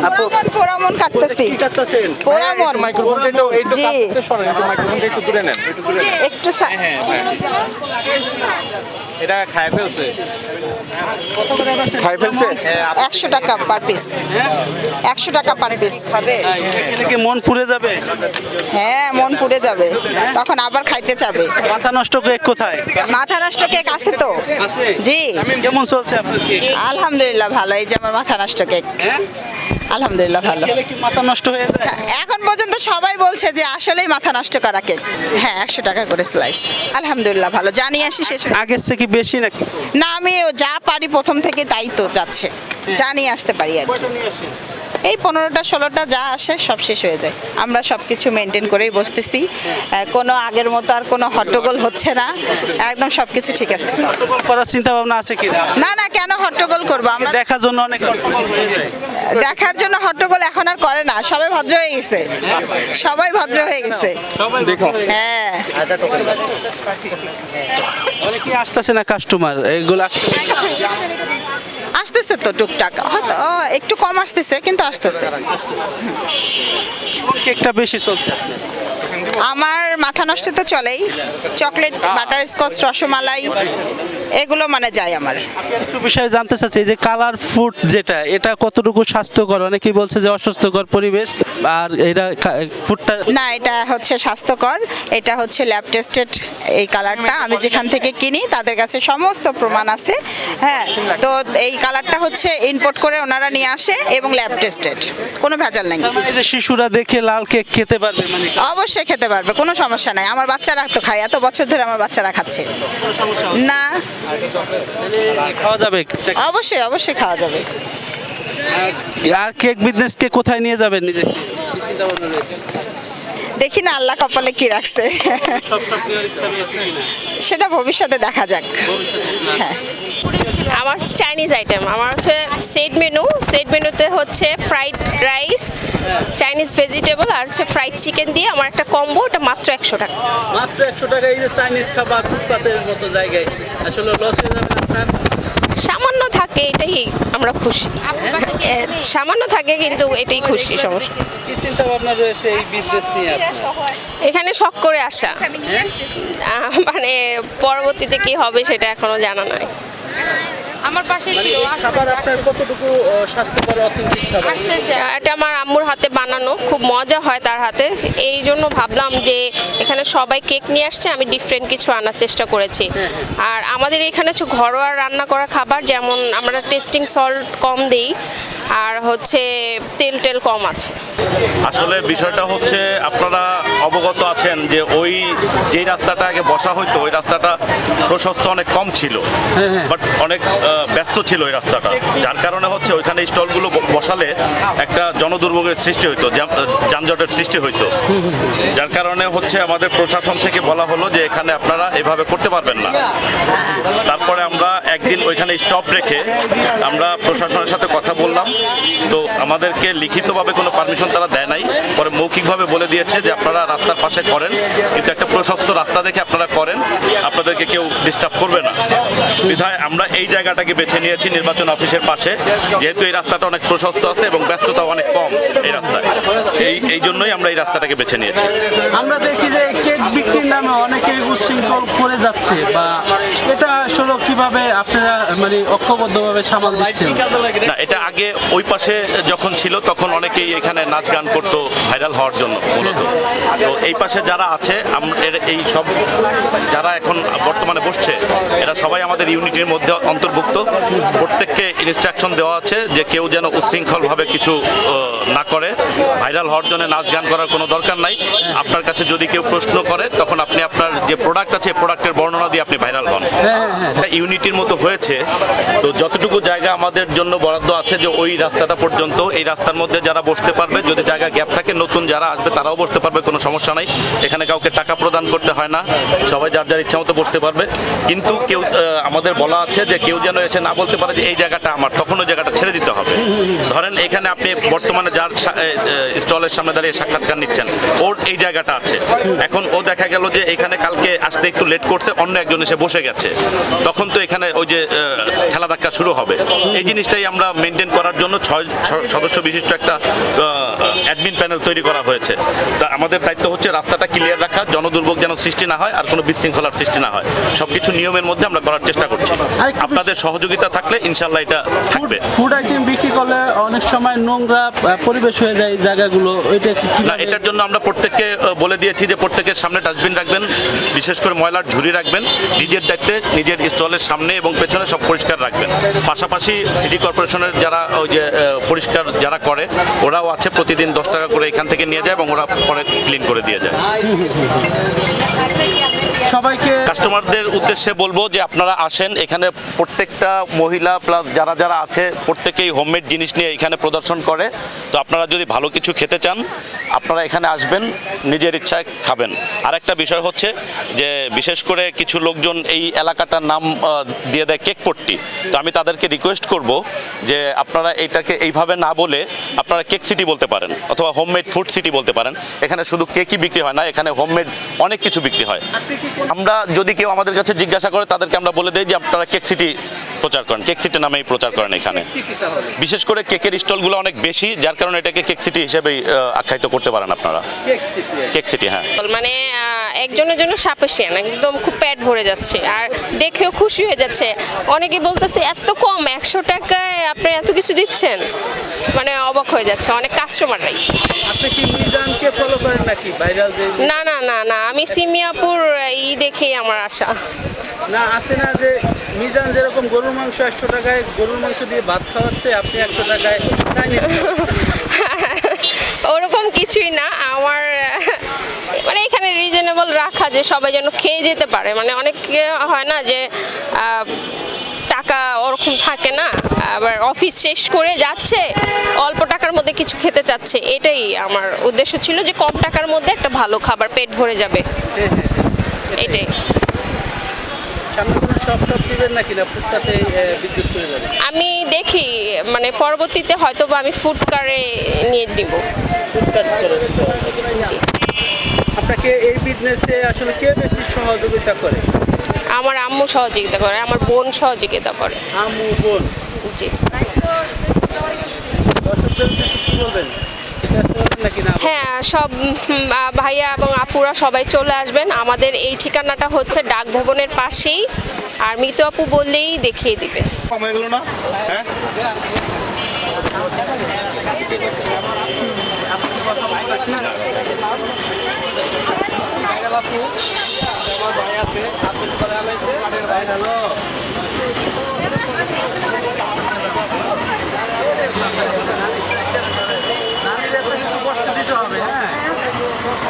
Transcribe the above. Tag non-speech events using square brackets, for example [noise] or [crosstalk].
আপু। পোড়ামন পোড়ামন কাটতেছি। কাটতেছেন? পোড়ামন মাইক্রোফোনটা একটু একটু জি। সরেন একটু মাইক্রোফোনটা একটু দূরে নেন একটু দূরে নেন। একটু সা- হ্যাঁ হ্যাঁ এটা খায় ফেলছে। কত করে বেচেন? খায় ফেলছে? একশো টাকা পার পিস একশো টাকা পার পিস এখানে কি মন পুড়ে যাবে? হ্যাঁ মন পুড়ে যাবে। তখন আবার খাইতে চাবে। মাথা নষ্ট কেক কোথায়? মাথা নষ্ট কেক আছে তো। আছে? জি। কেমন চলছে আপনার কেক? আলহামদুলিল্লাহ ভালো এই যে আমার মাথা নষ্ট কেক। হ্যাঁ? আলহামদুলিল্লাহ ভালো। খেলে কি মাথা নষ্ট হয়ে যায়? এখন পর্যন্ত সবাই বলছে যে আসলেই মাথা নষ্ট করা কেক হ্যাঁ একশো টাকা করে স্লাইস আলহামদুলিল্লাহ ভালো। জানিয়ে আসি শেষ আগের থেকে বেশি নাকি না আমি যা পারি প্রথম থেকে তাই তো যাচ্ছে। জানিয়ে আসতে পারি আর কি। এই পনেরোটা ষোলোটা যা আসে সব শেষ হয়ে যায়। আমরা সব কিছু মেনটেন করেই বসতেছি। কোনো আগের মতো আর কোনো হট্টগোল হচ্ছে না। একদম সব কিছু ঠিক আছে। হট্টগোল করার চিন্তা ভাবনা আছে কি? না না কেন হট্টগোল করব? আমরা দেখার জন্য অনেক হট্টগোল হয়ে যায়। দেখার জন্য হট্টগোল এখন আর করে না। সবাই ভদ্র হয়ে গেছে। সবাই ভদ্র হয়ে গেছে। হ্যাঁ। অনেকে আসতেছে না কাস্টমার এগুলো আসতে আসতেছে তো টুকটাক। একটু কম আসতেছে কিন্তু আসতেছে। কেকটা বেশি চলছে। আমার মাথা নষ্ট তো চলেই। চকলেট বাটার স্কচ রসমালাই এগুলো মানে যায় আমার। একটু বিষয়ে জানতে চাচ্ছি যে কালার ফুড যেটা এটা কতটুকু স্বাস্থ্যকর? অনেকেই বলছে যে অস্বাস্থ্যকর পরিবেশ আর এটা ফুডটা না এটা হচ্ছে স্বাস্থ্যকর। এটা হচ্ছে ল্যাব টেস্টেড এই কালারটা। আমি যেখান থেকে কিনি তাদের কাছে সমস্ত প্রমাণ আছে। হ্যাঁ তো এই কালারটা হচ্ছে ইম্পোর্ট করে ওনারা নিয়ে আসে এবং ল্যাব টেস্টেড কোনো ভেজাল নেই। এই যে শিশুরা দেখে লাল কেক খেতে পারবে মানে অবশ্যই খেতে পারবে কোনো সমস্যা নাই। আমার বাচ্চারা তো খায় এত বছর ধরে আমার বাচ্চারা খাচ্ছে। না। খাওয়া যাবে অবশ্যই অবশ্যই খাওয়া যাবে। আর কেক বিজনেসকে কোথায় নিয়ে যাবেন নিজে দেখি না আল্লাহ কপালে কি রাখছে। সেটা ভবিষ্যতে দেখা যাক। হ্যাঁ। আমার চাইনিজ আইটেম আমার হচ্ছে সেট মেনু সেট মেনুতে হচ্ছে ফ্রাইড রাইস চাইনিজ ভেজিটেবল আর হচ্ছে ফ্রাইড চিকেন দিয়ে আমার একটা কম্বো ওটা মাত্র একশো টাকা। মাত্র একশো টাকা এই যে চাইনিজ খাবার ফুটপাতের মতো জায়গায়। আসলে লস হয়ে যাবে আপনার? সামান্য থাকে এটাই আমরা খুশি। সামান্য থাকে কিন্তু এটাই খুশি সমস্যা। কি চিন্তা ভাবনা রয়েছে এই বিজনেস নিয়ে আপনার? এখানে শখ করে আসা। মানে পরবর্তীতে কি হবে সেটা এখনও জানা নাই। আমার পাশে মানে ছিল খাবার আপনার কতটুকু স্বাস্থ্যকর অথেন্টিক খাবার? আসতেছে এটা আমার আম্মুর হাতে বানানো খুব মজা হয় তার হাতে। এই জন্য ভাবলাম যে এখানে সবাই কেক নিয়ে আসছে আমি ডিফারেন্ট কিছু আনার চেষ্টা করেছি। আর আমাদের এখানে হচ্ছে ঘরোয়া রান্না করা খাবার যেমন আমরা টেস্টিং সল্ট কম দিই আর হচ্ছে তেল টেল কম আছে। আসলে বিষয়টা হচ্ছে আপনারা অবগত আছেন যে ওই যেই রাস্তাটা আগে বসা হইতো ওই রাস্তাটা প্রশস্ত অনেক কম ছিল। বাট অনেক আহ, ব্যস্ত ছিল ওই রাস্তাটা। যার কারণে হচ্ছে ওইখানে স্টলগুলো বসালে একটা জনদুর্ভোগের সৃষ্টি হইতো যানজটের সৃষ্টি হইতো। যার কারণে হচ্ছে আমাদের প্রশাসন থেকে বলা হলো যে এখানে আপনারা এভাবে করতে পারবেন না। তারপরে আমরা একদিন ওইখানে স্টপ রেখে আমরা প্রশাসনের সাথে কথা বললাম। তো আমাদেরকে লিখিতভাবে কোনো পারমিশন তারা দেয় নাই। পরে মৌখিকভাবে বলে দিয়েছে যে আপনারা রাস্তার পাশে করেন কিন্তু একটা প্রশস্ত রাস্তা দেখে আপনারা করেন আপনাদেরকে কেউ ডিস্টার্ব করবে না। বিধায় আমরা এই জায়গাটাকে বেছে নিয়েছি নির্বাচন অফিসের পাশে। যেহেতু এই রাস্তাটা অনেক প্রশস্ত আছে এবং ব্যস্ততা অনেক কম এই রাস্তায়। এই এই জন্যই আমরা এই রাস্তাটাকে বেছে নিয়েছি। আমরা দেখি যে কেক বিক্রির নামে অনেকে উচ্ছৃঙ্খল করে যাচ্ছে বা কীভাবে আপনারা মানে ঐক্যবদ্ধভাবে সামাল দিচ্ছেন? না এটা আগে ওই পাশে যখন ছিল তখন অনেকেই এখানে নাচ গান করতো ভাইরাল হওয়ার জন্য মূলত। তো এই পাশে যারা আছে এই সব যারা এখন বর্তমানে বসছে এরা সবাই আমাদের ইউনিটির মধ্যে অন্তর্ভুক্ত। প্রত্যেককে ইনস্ট্রাকশন দেওয়া আছে যে কেউ যেন উশৃঙ্খলভাবে কিছু আহ, না করে। ভাইরাল হওয়ার জন্য নাচ গান করার কোনো দরকার নাই। আপনার কাছে যদি কেউ প্রশ্ন করে তখন আপনি আপনার যে প্রোডাক্ট আছে প্রোডাক্টের বর্ণনা দিয়ে আপনি ভাইরাল হন। এটা ইউনিটির মতো হয়েছে। তো যতটুকু জায়গা আমাদের জন্য বরাদ্দ আছে যে ওই রাস্তাটা পর্যন্ত, এই রাস্তার মধ্যে যারা বসতে পারবে, যদি জায়গা গ্যাপ থাকে, নতুন যারা আসবে, তারাও বসতে পারবে, কোনো সমস্যা নাই। এখানে কাউকে টাকা প্রদান করতে হয় না। সবাই যার যার ইচ্ছা মতো বসতে পারবে। কিন্তু কেউ আমাদের বলা আছে যে কেউ যেন এসে না বলতে পারে যে এই জায়গাটা আমার তখন ওই জায়গাটা ছেড়ে দিতে হবে। ধরেন এখানে আপনি বর্তমানে যার স্টলের সামনে দাঁড়িয়ে সাক্ষাৎকার নিচ্ছেন, ওর এই জায়গাটা আছে। এখন ও দেখা গেল যে এখানে কালকে আসতে একটু লেট করছে, অন্য একজন এসে বসে গেছে। তখন তো এখানে ওই যে ঠেলা ধাক্কা শুরু হবে। এই জিনিসটাই আমরা মেনটেন করার জন্য ছয় সদস্য বিশিষ্ট একটা অ্যাডমিন প্যানেল তৈরি করা হয়েছে। তা আমাদের দায়িত্ব হচ্ছে রাস্তাটা ক্লিয়ার রাখা জনদুর্ভোগ যেন সৃষ্টি না হয় আর কোনো বিশৃঙ্খলার সৃষ্টি না হয়। সবকিছু নিয়মের মধ্যে আমরা করার চেষ্টা করছি। আপনাদের সহযোগিতা থাকলে ইনশাল্লাহ এটা থাকবে। ফুড আইটেম বিক্রি করলে অনেক সময় নোংরা পরিবেশ হয়ে যায় জায়গাগুলো। কি না এটার জন্য আমরা প্রত্যেককে বলে দিয়েছি যে প্রত্যেকের সামনে ডাস্টবিন রাখবেন বিশেষ করে ময়লার ঝুড়ি রাখবেন নিজের দায়িত্বে নিজের স্টলের সামনে এবং পেছনে সব পরিষ্কার রাখবেন। পাশাপাশি সিটি কর্পোরেশনের যারা ওই যে পরিষ্কার যারা করে, ওরাও আছে প্রতিদিন দশ টাকা করে এখান থেকে নিয়ে যায় এবং ওরা পরে ক্লিন করে দিয়ে যায়। সবাইকে কাস্টমারদের উদ্দেশ্যে বলব যে আপনারা আসেন এখানে প্রত্যেকটা মহিলা প্লাস যারা যারা আছে প্রত্যেকেই হোমমেড জিনিস নিয়ে এখানে প্রদর্শন করে। তো আপনারা যদি ভালো কিছু খেতে চান আপনারা এখানে আসবেন নিজের ইচ্ছায় খাবেন। আরেকটা বিষয় হচ্ছে যে বিশেষ করে কিছু লোকজন এই এলাকাটার নাম দিয়ে দেয় কেক পট্টি। তো আমি তাদেরকে রিকোয়েস্ট করব যে আপনারা এটাকে এইভাবে না বলে আপনারা কেক সিটি বলতে পারেন অথবা হোমমেড ফুড সিটি বলতে পারেন। এখানে শুধু কেকই বিক্রি হয় না এখানে হোমমেড অনেক কিছু বিক্রি হয়। আমরা যদি কেউ আমাদের কাছে জিজ্ঞাসা করে তাদেরকে আমরা বলে দিই যে আপনারা কেক সিটি প্রচার করেন। কেক সিটি নামেই প্রচার করেন এখানে। বিশেষ করে কেকের স্টলগুলো অনেক বেশি যার কারণে এটাকে কেক সিটি হিসেবেই আখ্যায়িত করতে পারেন আপনারা। Cake city. হ্যাঁ। মানে একজনের জন্য সাপেশিয়ান একদম খুব পেট ভরে যাচ্ছে। আর দেখেও খুশি হয়ে যাচ্ছে। অনেকে বলতেছে এত কম একশো টাকায় আপনি এত কিছু দিচ্ছেন? মানে অবাক হয়ে যাচ্ছে অনেক কাস্টমাররাই আপনি কি মিজানকে ফলো করেন নাকি? ভাইরাল না না না না আমি সিমিয়াপুর ই দেখেই আমার আশা। না আছে না যে মিজান যেরকম গরুর মাংস একশো টাকায় গরুর মাংস দিয়ে ভাত খাওয়াচ্ছে আপনি একশো টাকায় [laughs] ওরকম কিছুই না আমার রাখা যে সবাই যেন খেয়ে যেতে পারে। মানে অনেক হয় না যে টাকা ওরকম থাকে না। আবার অফিস শেষ করে যাচ্ছে অল্প টাকার মধ্যে কিছু খেতে চাচ্ছে। এটাই আমার উদ্দেশ্য ছিল যে কম টাকার মধ্যে একটা ভালো খাবার পেট ভরে যাবে। এটাই। আমি দেখি মানে পরবর্তীতে হয়তো বা আমি ফুড কারে নিয়ে করে আপনাকে এই বিজনেসে আসলে কে বেশি সহযোগিতা করে? আমার আম্মু সহযোগিতা করে আমার বোন সহযোগিতা করে। আমু বোন? জি। না? হ্যাঁ সব ভাইয়া এবং আপুরা সবাই চলে আসবেন। আমাদের এই ঠিকানাটা হচ্ছে ডাক ভবনের পাশেই। আর মিতু আপু বললেই দেখিয়ে দিবে। কম হয়ে না? হ্যাঁ নারীদের তো কিছু কষ্ট